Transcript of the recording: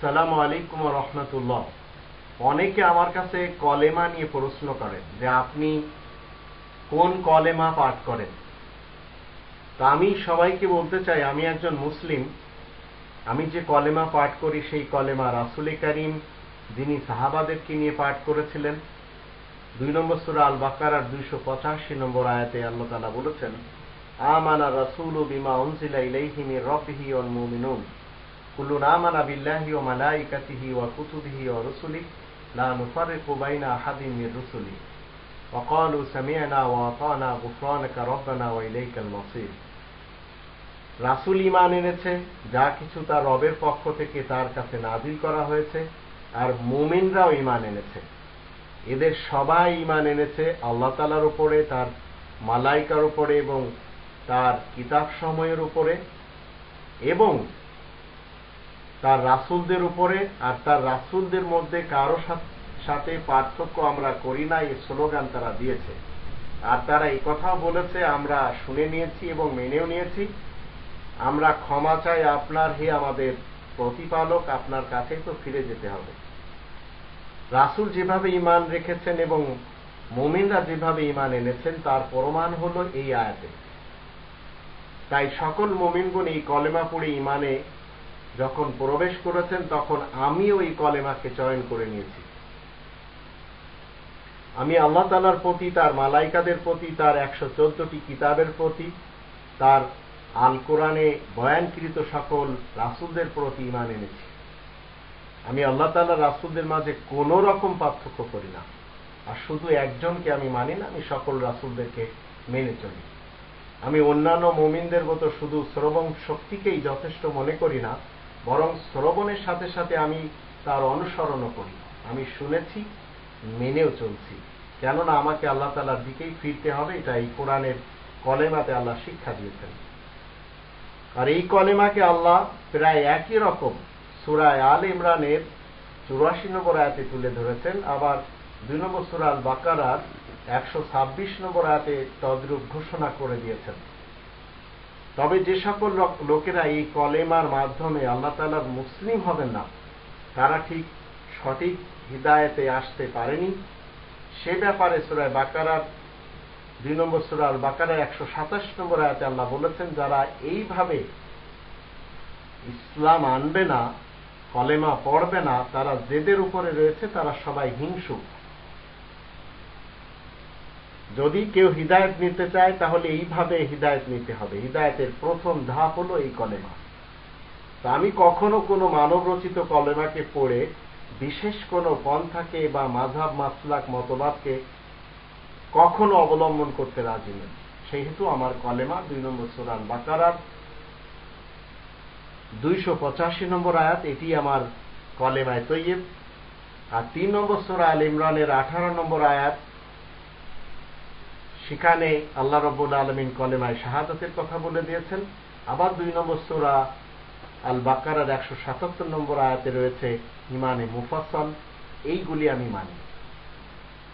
সালাম আলাইকুম রহমতুল্লাহ। অনেকে আমার কাছে কলেমা নিয়ে প্রশ্ন করেন যে আপনি কোন কলেমা পাঠ করেন? তা আমি সবাইকে বলতে চাই, আমি একজন মুসলিম, আমি যে কলেমা পাঠ করি সেই কলেমা রাসুল করিম যিনি সাহাবাদেরকে নিয়ে পাঠ করেছিলেন। দুই নম্বর সুরা আল বাকার দুইশো পঁচাশি নম্বর আয়াতে আল্লাহ তালা বলেছেন ওয়া আতা'না গুফরানাকা রাব্বানা ওয়া ইলাইকাল মাসির রাসূল ঈমান এনেছে, যা কিছু তার রবের পক্ষ থেকে তার কাছে নাজিল করা হয়েছে, আর মুমিনরাও ইমান এনেছে। এদের সবাই ঈমান এনেছে আল্লাহ তাআলার উপরে, তার মালাইকার উপরে এবং তার কিতাব সময়ের উপরে এবং তার রাসুলদের উপরে আর তার রাসুলদের মধ্যে কারও সাথে পার্থক্য আমরা করি না, এই স্লোগান তারা দিয়েছে। আর তারা এই কথাও বলেছে, আমরা শুনে নিয়েছি এবং মেনেও নিয়েছি। আমরা ক্ষমা চাই আপনার হে আমাদের প্রতিপালক, আপনার কাছে তো ফিরে যেতে হবে। রাসুল যেভাবে ইমান রেখেছেন এবং মোমিনরা যেভাবে ইমান এনেছেন, তার প্রমাণ হল এই আয়াতে। তাই সকল মোমিনগুন এই কলেমা পড়ে ইমানে যখন প্রবেশ করেছেন, তখন আমিও এই কলেমাকে চয়ন করে নিয়েছি। আমি আল্লাহ তালার প্রতি, তার মালাইকাদের প্রতি, তার একশো চোদ্দটি কিতাবের প্রতি, তার আল কোরআনে বয়ানকৃত সকল রাসুলদের প্রতি ইমান এনেছি। আমি আল্লাহ তালা রাসুলদের মাঝে কোন রকম পার্থক্য করি না। আর শুধু একজনকে আমি মানি না, আমি সকল রাসুলদেরকে মেনে চলি। আমি অন্যান্য মোমিনদের মতো শুধু শ্রবণ শক্তিকেই যথেষ্ট মনে করি না, বরং শ্রবণের সাথে সাথে আমি তার অনুসরণও করি। আমি শুনেছি, মেনেও চলছি। কেননা আমাকে আল্লাহ তালার দিকেই ফিরতে হবে, এটা এই কোরআনের কলেমাতে আল্লাহ শিক্ষা দিয়েছেন। আর এই কলেমাকে আল্লাহ প্রায় একই রকম সুরায় আল ইমরানের চুরাশি নম্বর আয়াতে তুলে ধরেছেন। আবার দুই নম্বর সুরাল বাকারার একশো ছাব্বিশ নম্বর আয়াতে তদ্রূপ ঘোষণা করে দিয়েছেন। তবে যে সকল লোকেরা এই কলেমার মাধ্যমে আল্লাহ তালার মুসলিম হবেন না, তারা ঠিক সঠিক হৃদায়তে আসতে পারেনি। সে ব্যাপারে সুরায় বাকারার দুই নম্বর সুরাল বাকারার একশো সাতাশ নম্বর আয়াতে আল্লাহ বলেছেন, যারা এইভাবে ইসলাম আনবে না, কলেমা পড়বে না, তারা জেদের উপরে রয়েছে, তারা সবাই হিংসুক। যদি কেউ হৃদায়ত নিতে চায়, তাহলে এইভাবে হৃদায়ত নিতে হবে। হৃদায়তের প্রথম ধাপ হলো এই কলেমা। তা আমি কখনো কোনো মানব রচিত কলেমাকে পড়ে বিশেষ কোনো পন্থাকে বা মাঝাব মাসলাক, মতবাদকে কখনো অবলম্বন করতে রাজি নেই। সেহেতু আমার কলেমা দুই নম্বর সুরান বাকারার দুইশো পঁচাশি নম্বর আয়াত, এটি আমার কলেমায় তৈব আর তিন নম্বর সোরা আল ইমরানের আঠারো নম্বর আয়াত সেখানে আল্লাহ রব্বুল আলমিন কলেমায় শাহাদতের কথা বলে দিয়েছেন। আবার দুই নম্বর সুরা আল বাকারার একশো সাতাত্তর নম্বর আয়াতে রয়েছে ইমানে মুফাসল এইগুলি আমি মানি।